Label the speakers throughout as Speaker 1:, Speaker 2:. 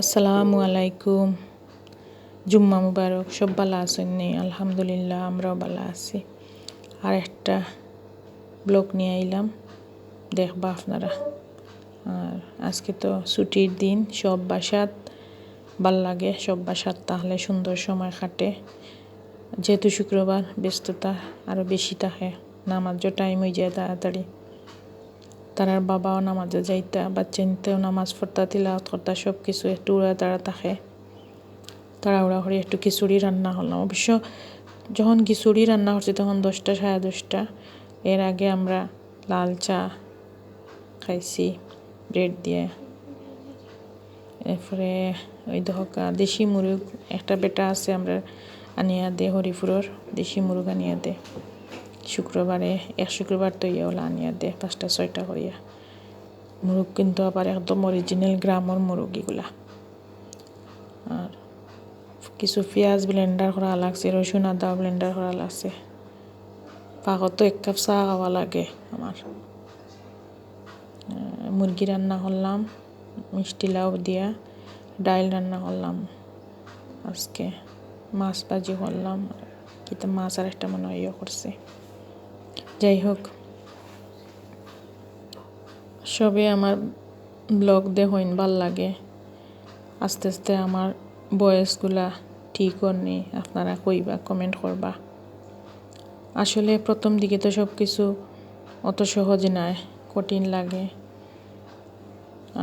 Speaker 1: আসসালামু আলাইকুম। জুম্মা মুবারক, সব ভালো আছেন নি? আলহামদুলিল্লাহ, আমরাও ভালো আছি। আর একটা ব্লগ নিয়ে আইলাম, দেখবা আপনারা। আর আজকে তো ছুটির দিন, সব বাসাত ভালো লাগে, সব বাসাত তাহলে সুন্দর সময় কাটে। যেহেতু শুক্রবার, ব্যস্ততা আরও বেশি থাকে, নামাজও টাইম হয়ে যায় তাড়াতাড়ি। তারার বাবাও নামাজে যাইতা বাচ্চা নিতেও নামাজ পড়তা তিলাওয়াত করতা সব কিছু একটু উড়া তারা থাকে। তাড়াহুড়া করে একটু খিচুড়ি রান্না হলাম অবশ্য যখন খিচুড়ি রান্না করছি তখন দশটা সাড়ে দশটা এর আগে আমরা লাল চা খাইছি ব্রেড দিয়ে। এরপরে ওই দহকা দেশি মুরগ, একটা বেটা আছে আমরা আনিয়া দে, হরিপুরর দেশি মুরগ আনিয়া দে। শুক্রবারে, এক শুক্রবার তো ইয়ে ওলা আনিয়া দে, পাঁচটা, ছয়টা করিয়া। মুরগ কিন্তু আবার একদম অরিজিনাল গ্রামর মুরগ এগুলা। আর কিছু পেঁয়াজ ব্লেন্ডার করা লাগছে রসুন আদা ব্লেন্ডার করা লাগছে। পাকত এক কাপ চা খাওয়া লাগে আমার মুরগি রান্না করলাম মিষ্টি লাউ দিয়া ডাইল রান্না করলাম আজকে মাছ ভাজি করলাম কিন্তু মাছ আর একটা মনে হয় ইয়ে করছে যাই হোক, সবে আমার ব্লগ দেখইন ভালো লাগে। আস্তে আস্তে আমার বয়সগুলা ঠিক হননি, আপনারা কইবা কমেন্ট করবা। আসলে প্রথম দিকে তো সব কিছু অত সহজ নয় কঠিন লাগে।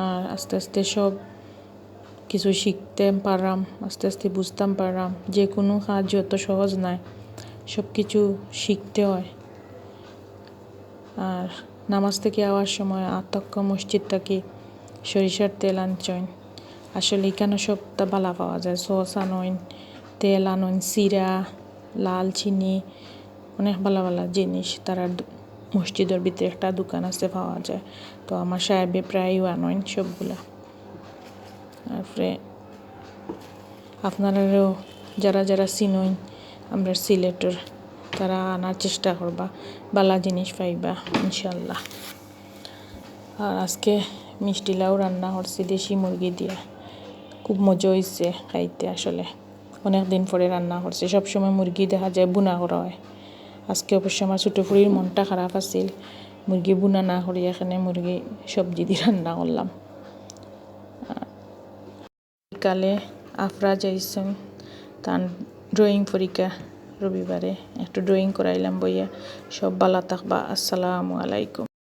Speaker 1: আর আস্তে আস্তে সব কিছু শিখতে পারলাম আস্তে আস্তে বুঝতাম পারলাম যে কোনো কাজ অত সহজ নয় সব কিছু শিখতে হয়। আর নামাজ থেকে আওয়ার সময় আতক্ক মসজিদ থেকে সরিষার তেল আনছেন আসলে এখানে সবটা বালা পাওয়া যায়? সস আনইন, তেল আনইন, সিরা, লাল চিনি, অনেক ভালো ভালো জিনিস তারা মসজিদের ভিতরে একটা দোকান আছে পাওয়া যায়। তো আমার সাহেবে প্রায়ও আনইন সবগুলা। তারপরে আপনারাও যারা যারা চিনইন আমরা সিলেটের তারা আনার চেষ্টা করবা, বালা জিনিস পাইবা ইনশাল্লাহ আর আজকে মিষ্টি লাউ রান্না করছি দেশি মুরগি দিয়ে। খুব মজা হয়েছে খাইতে আসলে। অনেক দিন পরে রান্না করছি। সবসময় মুরগি দেখা যায় বুনা করা হয়। আজকে অবশ্য আমার ছোটো ফুরির মনটা খারাপ আছিল। মুরগি বুনা না করি এখানে মুরগি সবজি দিয়ে রান্না করলাম। বিকালে আফরা যাইছেন তার ড্রয়িং পরীক্ষা। রবিবারে একটু ড্রয়িং করাইলাম বইয়া। সব বালা থাকবা আসসালামু আলাইকুম।